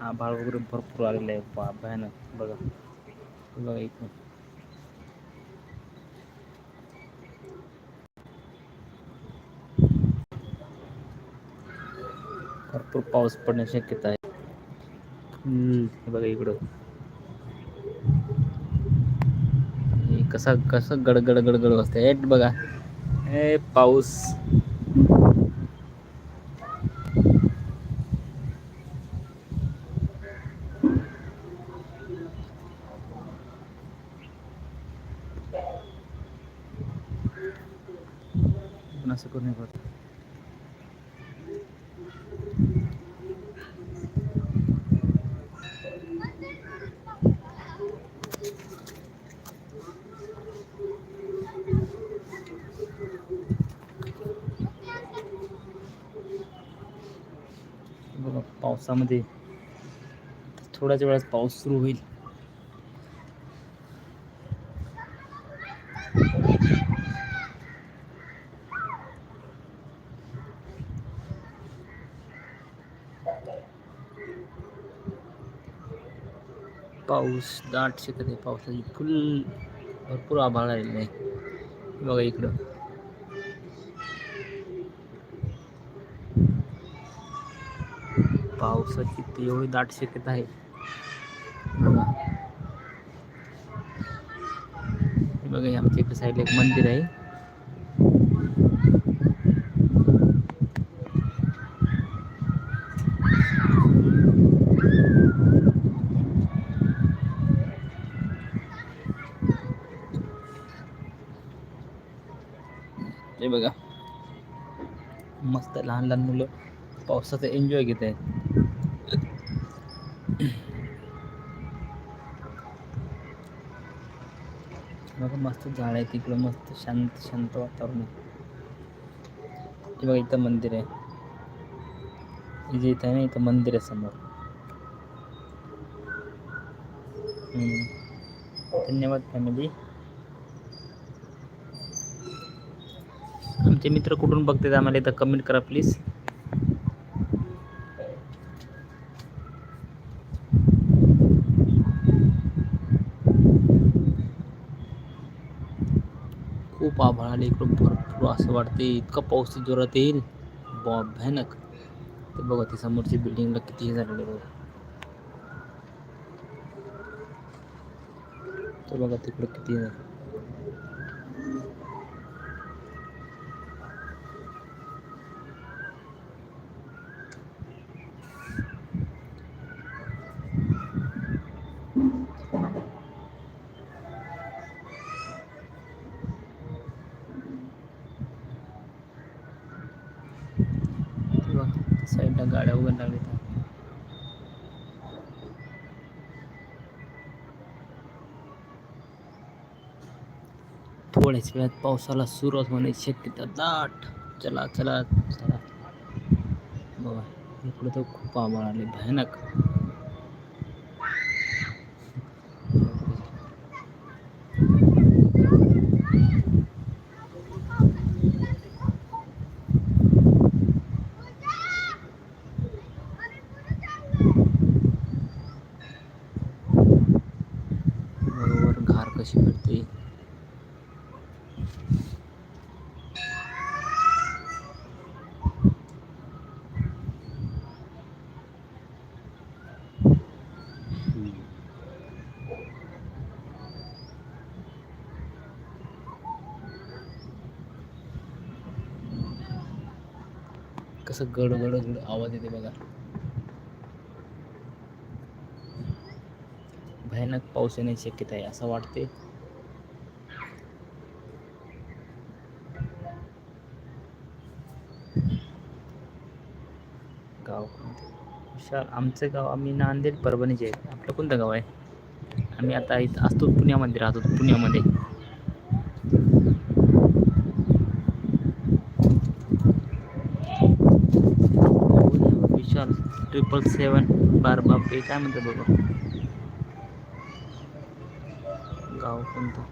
आभाळ वगैरे भरपूर आलेलं आहे. बा भयानक. बघा. बघा इकडं भरपूर पाऊस पडण्याची शक्यता आहे. हम्म. हे बघा इकडं. कसा कसं गडगड गडगड वाजतंय हेट बघा. हे पाऊस. असं करू नये बघ. पावसामध्ये थोड्याच वेळात पाऊस सुरू होईल पाऊस दाट शकत आहे पावसाची फुल भरपूर आभाळ आलेलं आहे बघा इकडं. पावसाची एवढी दाट शक्यता आहे. बघा. हे बघा आमच्या इकडे साईडला एक मंदिर आहे हे बघा मस्त लहान लहान मुलं पावसाचा एन्जॉय घेत आहेत. बघा मस्त झाड आहे तिकडं मस्त शांत शांत वातावरण आहे. बघा इथं मंदिर आहे. जे इथं आहे ना इथं मंदिर आहे समोर. हम्म. धन्यवाद फॅमिली आमचे मित्र कुठून बघतात आम्हाला इथं कमेंट करा प्लीज खूप आभाळ आले इकडं भरपूर असं वाटते इतका पाऊस जोरात येईल. बॉ भयानक. ते बघा ते समोरची बिल्डिंगला किती हे झालेलं बघा. ते बघा तिकडं किती झालं. ते बघा साईडला गाड्या वगैरे लागल्या थोड्याच वेळात पावसाला सुरुवात होण्याची शक्यता दाट. चला चला चला. बघा इकडं तर खूप आभाळ आले. भयानक. कसं गड गड गड आवाज़ येते बघा. भयानक पाऊस येण्याची शक्यता आहे असं वाटते विशाल आमचं गाव आम्ही नांदेड परभणीचे आहे. आपलं कोणतं गाव आहे? आम्ही आता इथं असतो पुण्यामध्ये राहतो पुण्यामध्ये. विशाल ट्रिपल सेवन बार बापरे काय म्हणतात बाबा? गाव कोणतं?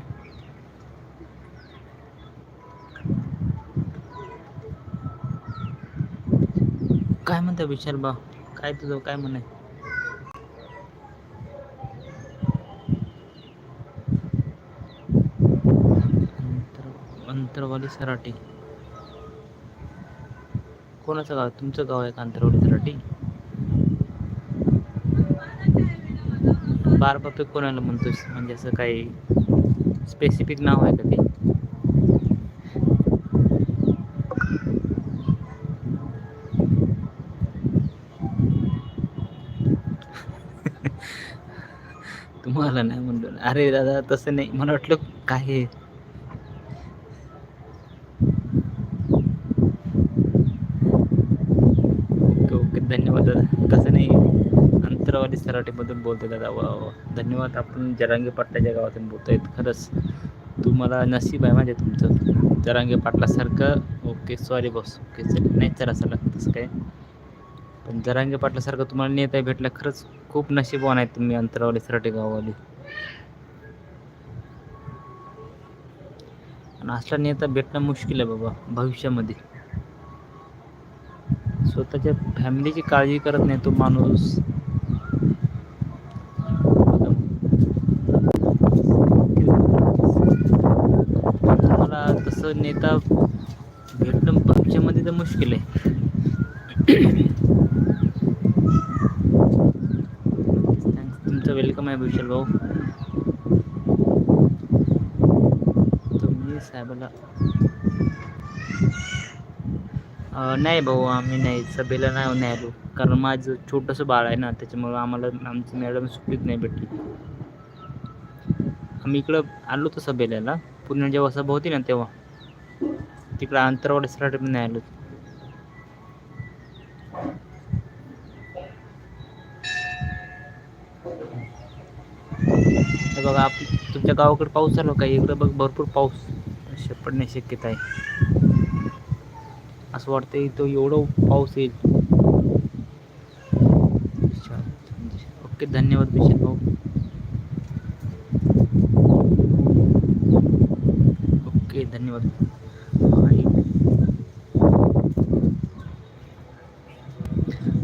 काय म्हणता विशाल बा काय तुझं काय म्हण आहे? अंतरवाली सराटी. कोणाचं गाव तुमचं गाव आहे का अंतरवाली सराटी? बारबापे कोणाला म्हणतोस? म्हणजे असं काही स्पेसिफिक नाव आहे का ते? मला नाही म्हणलो. अरे दादा तसं नाही. मला वाटलं काय ओके धन्यवाद दादा. तसं नाही. अंतरावाली सराठीमधून बोलतो दादा. वा वा धन्यवाद. आपण जरांगे पाटलाच्या गावातून बोलतोय. खरंच तुम्हाला नशीब आहे माझे तुमचं. जरांगे पाटलासारखं. ओके सॉरी बॉस ओके चल. नाही चला चला. तसं काय? पण जरांगे पाटलासारखं तुम्हाला नेता भेटला खरंच खूप नशीबवान आहेत तुम्ही अंतरावली सराटे गाववाली. आणि असला नेता भेटणं मुश्किल आहे बाबा भविष्यामध्ये. स्वतःच्या फॅमिलीची काळजी करत नाही तो माणूस. मला तसं नेता भेटणं भविष्यामध्ये तर मुश्किल आहे. तुमचं विशाल भाऊ. तुम्ही साहेबाला नाही भाऊ आम्ही नाही. सभेला नाही नाही आलो कारण माझं छोटंसं बाळ आहे ना त्याच्यामुळं आम्हाला आमची मॅडम सुट्टीच नाही भेटली. आम्ही इकडं आलो होतो सभेला पुणे जेव्हा सभा होती ना तेव्हा. तिकडं अंतरवाडी साठी पण नाही आलो बघा आप तुमच्या गावाकडे पाऊस झाला का? इकडं बघ भरपूर पाऊस. श- पडण्याची शक्यता आहे. असं वाटतं इथं एवढं पाऊस येईल. ओके धन्यवाद विशाल भाऊ. ओके धन्यवाद.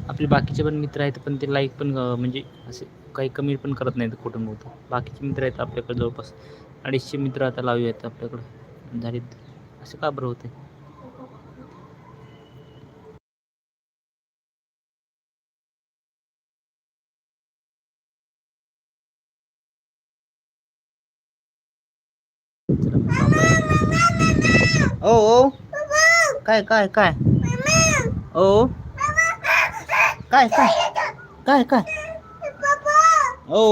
आपले बाकीचे पण मित्र आहेत पण ते लाईक पण म्हणजे असे काही कमी पण करत नाहीत कुठून होतं बाकीचे मित्र आहेत आपल्याकडे जवळपास. अडीचशे मित्र आता लावू आहेत आपल्याकडं. झालीत असं का बरं होते? ओ ओ. काय काय काय? ओ. काय काय? काय काय? हो.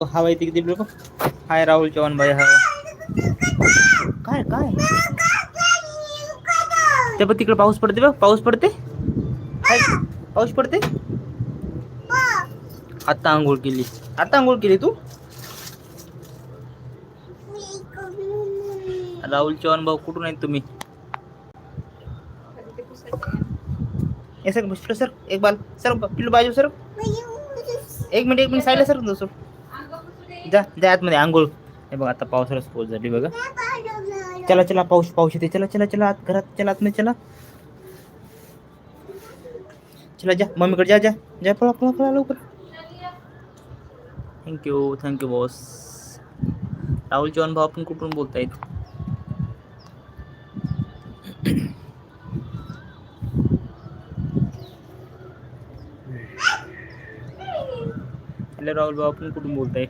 हवा येते किती लोक हाय राहुल चव्हाण भाई हाय. काय काय? ते पण तिकडे पाऊस पडते बघ पाऊस पडते? पाऊस पडते? आता आंघोळ केली. आता आंघोळ केली तू? राहुल चव्हाण भाऊ कुठून आहेत तुम्ही? सर सर सर एक बाल सर पिल्लू बाजू सर. एक मिनिट एक मिनिट साईडला सर सर. जा जा आतमध्ये आंघोळ. हे बघ आता झाली बघा. चला चला पाऊस पाऊस येते चला चला चला आत घरात चला आतमध्ये चला. चला जा मम्मीकडे जा जा जा पळा पळा पळा लवकर. Thank you thank you boss Rahul Chavan भाऊ आपण कुठून बोलतायत? हॅलो राहुल भाऊ आपण कुठून बोलताय?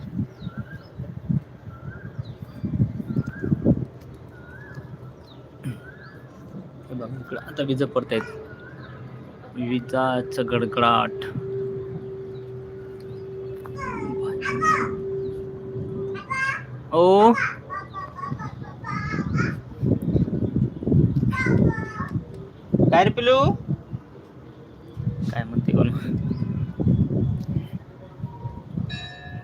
हे बघ आता विजा पडतायत. गडगडाट. ओ? काय रे पिलू काय म्हणते कोण?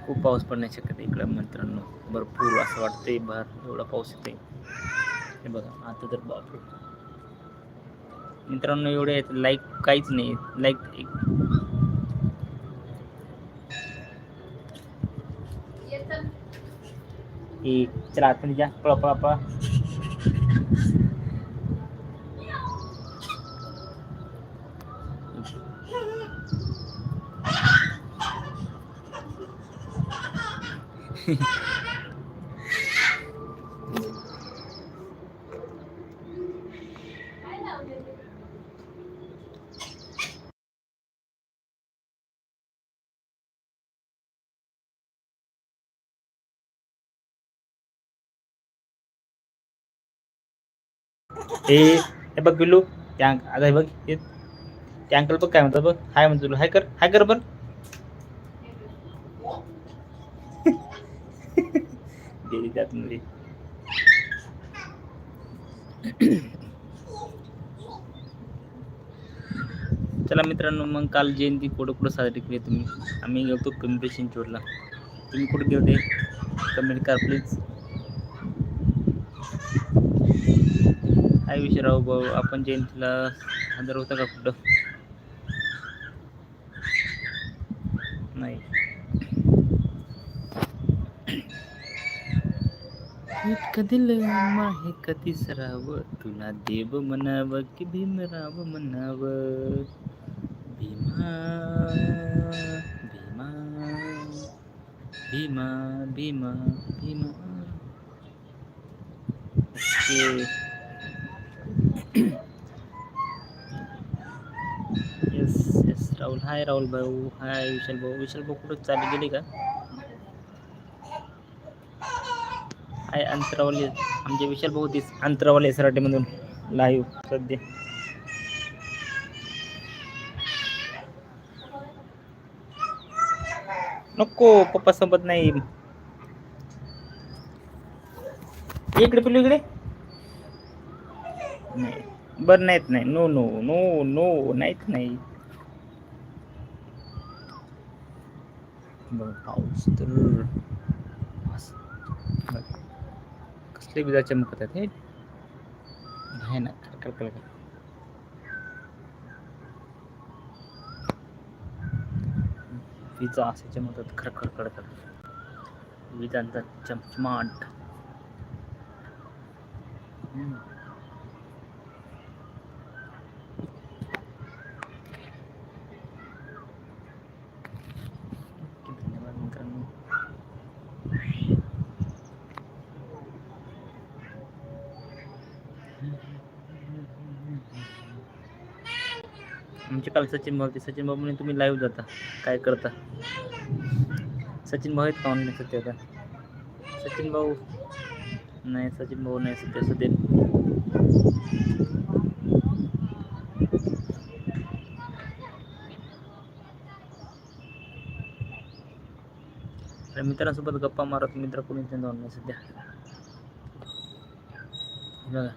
खूप पाऊस पडण्याची शक्यता इकडे मित्रांनो. भरपूर असं वाटतंय भर एवढा पाऊस येते हे बघा आता तर बापरे. मित्रांनो एवढे आहेत. लाईक काहीच नाही लाईक एक. चला आता जा पळा पळा पळा. ए बघ बिल्लू त्या आता हे बघ हे अंकल बघ काय म्हणतात बघ. हाय म्हणतो हाय कर हाय कर बर. गेली त्यात चला मित्रांनो मग काल जयंती कुठं कुठं साजरी केली तुम्ही? आम्ही गेलो पिंपरी चिंचवडला. तुम्ही कुठे गेले कमेंट करा प्लीज हाय विचाराव भाऊ? आपण जयंतीला हजर होता का कुठं? नाही. कधी दिल माहे कधी सराव तुला देव म्हणावं की भीमराव म्हणावं? Bhima Bhima Bhima Bhima Bhima. Okay. Yes yes Rahul. Hi Rahul भाऊ. हाय विशाल भाऊ. विशाल भाऊ कुठं चालू गेले का? आहे अंतरावली. आमचे विशाल भाऊ दिस अंतरावली सराटीमधून. लाईव्ह. सध्या. नको पप्पा सोबत नाही. इकडे पिलू इकडे. नाही. बरं नाहीत नाही. नो नो नो नो नाहीत नाही पाऊस तर कसले विजा चमकत आहेत. हे भयानक खडखड विजा असे चमकतात खरखर खडखड विजांचा चमचमाट हम्म. ओके, धन्यवाद मित्रांनो आमचे काल सचिन भाऊ होते. सचिन भाऊ म्हणे तुम्ही लाईव्ह जाता. काय करता? सचिन भाऊ आहेत का ऑनलाईन सध्या आता? सचिन भाऊ? नाही सचिन भाऊ नाही सध्या सध्या मित्रांसोबत गप्पा मारत मित्र कोणीच नाही ऑनलाईन सध्या. बघा.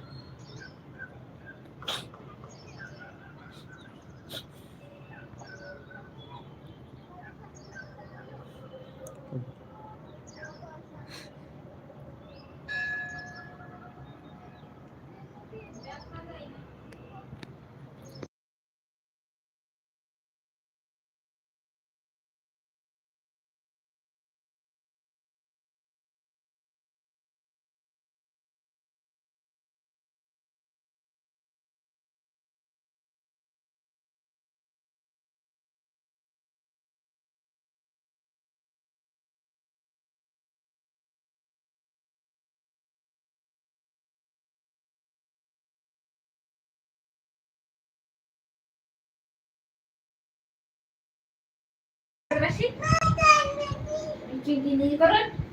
चिंटी करून